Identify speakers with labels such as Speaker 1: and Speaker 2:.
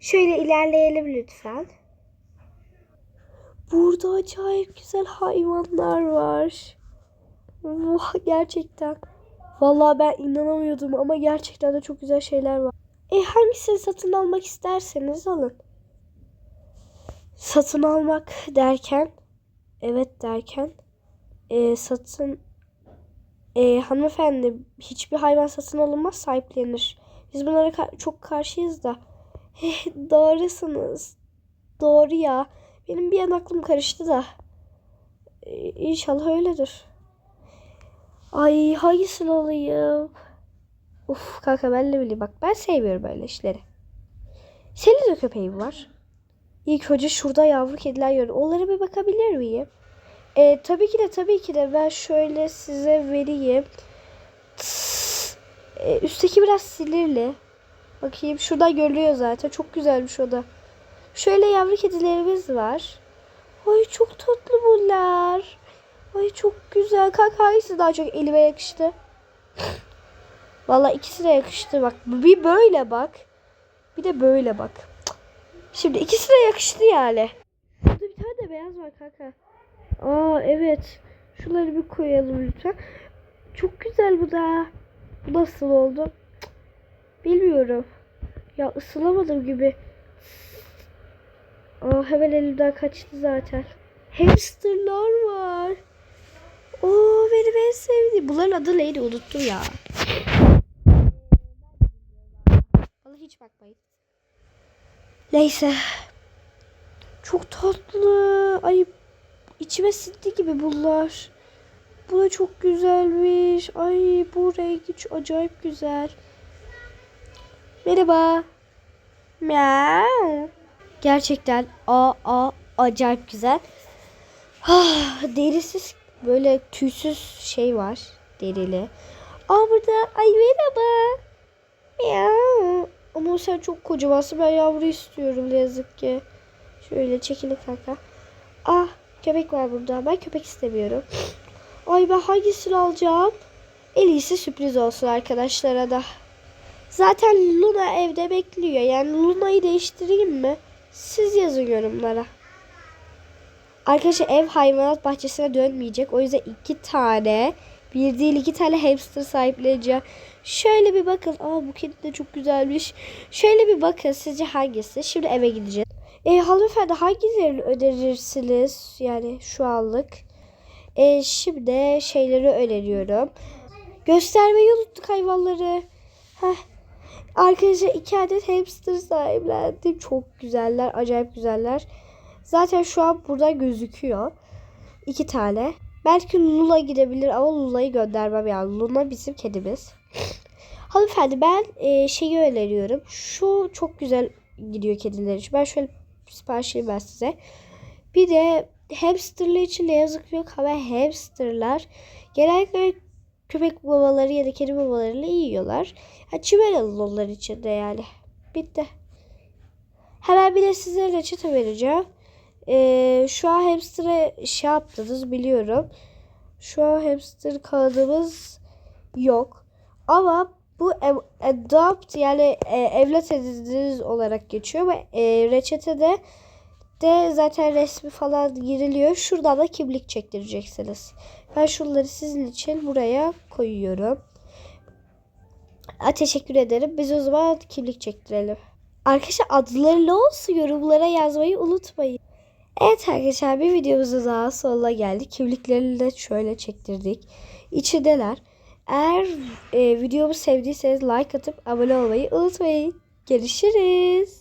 Speaker 1: Şöyle ilerleyelim lütfen. Burada acayip güzel hayvanlar var. Vah gerçekten. Vallahi ben inanamıyordum ama gerçekten de çok güzel şeyler var. E hangisini satın almak isterseniz alın. Satın almak derken evet derken e, satın e, hanımefendi hiçbir hayvan satın alınmaz sahiplenir. Biz bunlara ka- çok karşıyız da. Eh, doğrusunuz. Doğru ya. Benim bir an aklım karıştı da. E, inşallah öyledir. Ay hangisini alayım? Uf kanka ben ne bileyim bak ben sevmiyorum böyle işleri. Senin de köpeğin var. İlk önce şurada yavru kediler yiyor. Onlara bir bakabilir miyim? E, tabii ki de tabii ki de ben şöyle size vereyim. Tıs. E, üstteki biraz sinirli. Bakayım şurada görülüyor zaten. Çok güzelmiş o da. Şöyle yavru kedilerimiz var. Ay çok tatlı bunlar. Ay çok güzel. Kanka hangisi daha çok elime yakıştı? Vallahi ikisi de yakıştı bak. Bir böyle bak. Bir de böyle bak. Şimdi ikisi de yakıştı yani. Burada bir tane de beyaz var kanka. Aa evet. Şunları bir koyalım lütfen. Çok güzel bu da. Bu nasıl oldu? Bilmiyorum. Ya ısılamadım gibi. Aa hemen elimden kaçtı zaten. Hamsterlar var. Oo benim en sevdiğim. Bunların adı neydi unuttum ya. Vallahi hiç bakmayın. Neyse. Çok tatlı. Ay içime sindi gibi bunlar. Bu da çok güzelmiş. Ay bu rengi acayip güzel. Merhaba. Miau. Gerçekten a a acayip güzel. Ah, derisiz böyle tüysüz şey var. Derili. Aa burada ay merhaba. Miau. Ama sen çok kocamansın. Ben yavru istiyorum ne yazık ki. Şöyle çekilin kanka. Ah köpek var burada. Ben köpek istemiyorum. Ay ben hangisini alacağım? En iyisi sürpriz olsun arkadaşlara da. Zaten Luna evde bekliyor. Yani Luna'yı değiştireyim mi? Siz yazın yorumlara. Arkadaşlar ev hayvanat bahçesine dönmeyecek. O yüzden iki tane bir değil iki tane hamster sahipleneceğim. Şöyle bir bakın. Aa bu kedi de çok güzelmiş. Şöyle bir bakın sizce hangisi? Şimdi eve gideceğiz. E, hanımefendi hangilerini önerirsiniz? Yani şu anlık. E, şimdi şeyleri öneriyorum. Göstermeyi unuttuk hayvanları. Heh. Arkadaşlar iki adet hamster sahiplendim. Çok güzeller. Acayip güzeller. Zaten şu an burada gözüküyor. İki tane. Belki Lula gidebilir ama Lula'yı göndermem yani. Luna bizim kedimiz. Hanımefendi ben e, şeyi öneriyorum. Şu çok güzel gidiyor kediler için. Ben şöyle sipariş ben size. Bir de hamsterlar için ne yazık yok ama hamsterlar genellikle köpek babaları ya da kedi babalarıyla yiyorlar. Ha, çimen alın onlar için de yani. Bitti. Hemen bir de size reçete vereceğim. Ee, şu an hamster'a şey yaptınız biliyorum. Şu an hamster kağıdımız yok. Ama bu adopt yani e, evlat edindiniz olarak geçiyor ve e, reçetede de zaten resmi falan giriliyor. Şuradan da kimlik çektireceksiniz. Ben şunları sizin için buraya koyuyorum. Aa, teşekkür ederim. Biz o zaman kimlik çektirelim. Arkadaşlar adları ne olsun yorumlara yazmayı unutmayın. Evet arkadaşlar bir videomuzun daha sonuna geldik. Kimliklerini de şöyle çektirdik. İçindeler. Eğer e, videomu sevdiyseniz like atıp abone olmayı unutmayın. Görüşürüz.